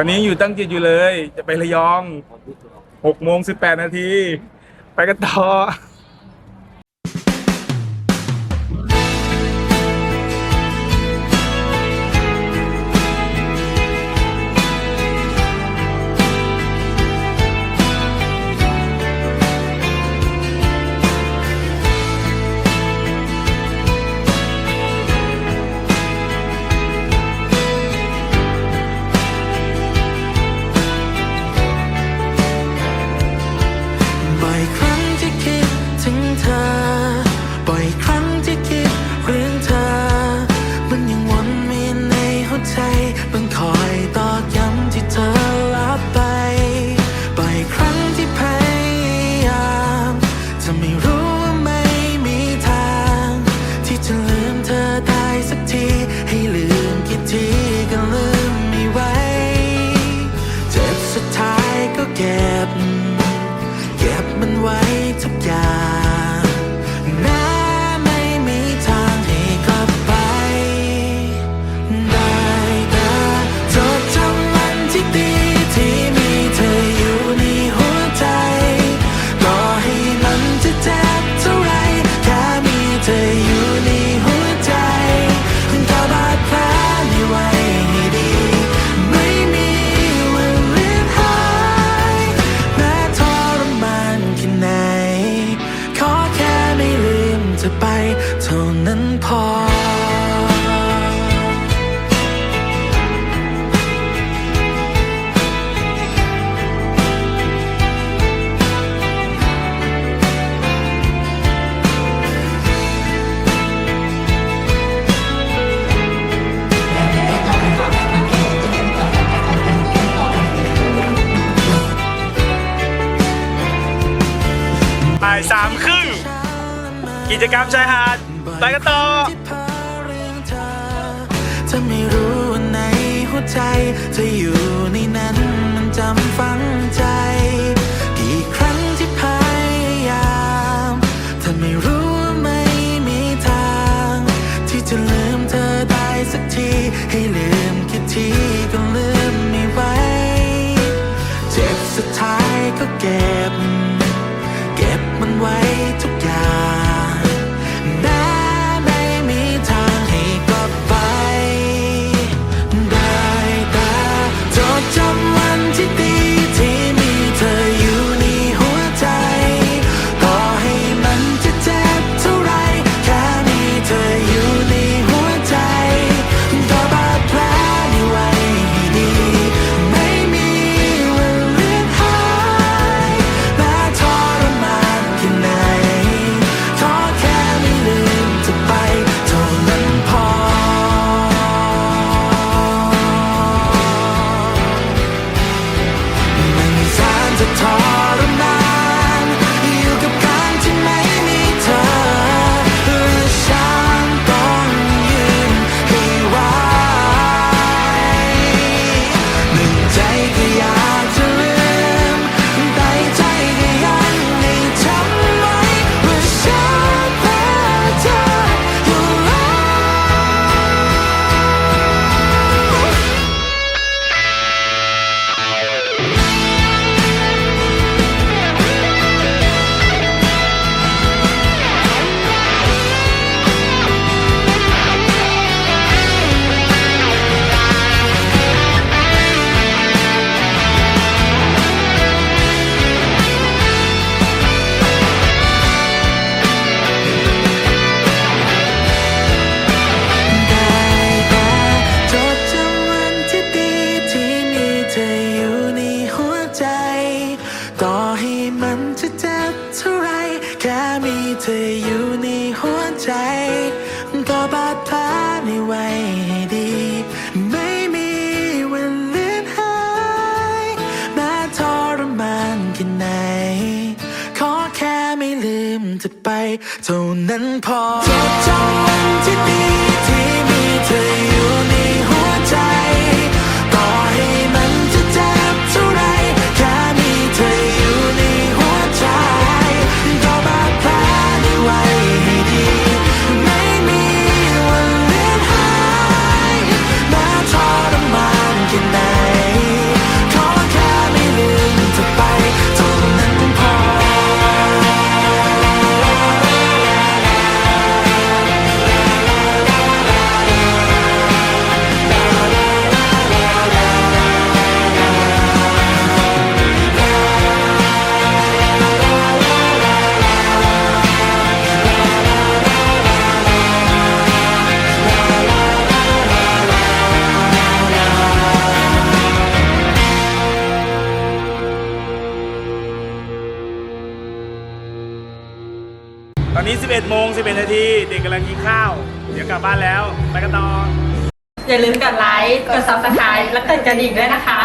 ตอนนี้อยู่ตั้งจิตอยู่เลย จะไประยองหกโมงสิบแปดนาที ไปกันต่อ วใจมันคอยตอกย้ำที่เธอลับไปบ่อยครั้งที่พยายามจะไม่รู้ว่าไม่มีทาง ที่จะลืมเธอได้สักที ให้ลืมกี่ทีก็ลืมไม่ไหวเจ็บสุดท้ายก็เก็บ เก็บมันไว้ทุกอย่าง ลืมเธอไปเท่านั้นพอ กิจกรรมชายหาดไปกันต่อเธอไม่รู้ในหัวใจ เธออยู่ในนั้นมันจำฝังใจ กี่ครั้งที่พยายามเธอไม่รู้ว่าไม่มีทาง ที่จะลืมเธอได้สักที ให้ลืมแค่ทีก็ลืมไม่ไหว เจ็บสุดท้ายก็เก็บ จะเท่าไรแค่มีเธออยู่ในหัวใจ ก็บาดแผลไม่ไหวให้ดี ไม่มีวันเลือนหายแม้ทรมานแค่ไหน ขอแค่ไม่ลืมเธอไป เท่านั้นพอจดจำวันที่ดีที่ อนนี้ 11 โมง 11 นาที เด็กกำลังกินข้าว เดี๋ยวกลับบ้านแล้ว ไปกันต่อ อย่าลืมกดไลค์ กดซับสไคร b e และกดกระดิ่งด้วยนะคะ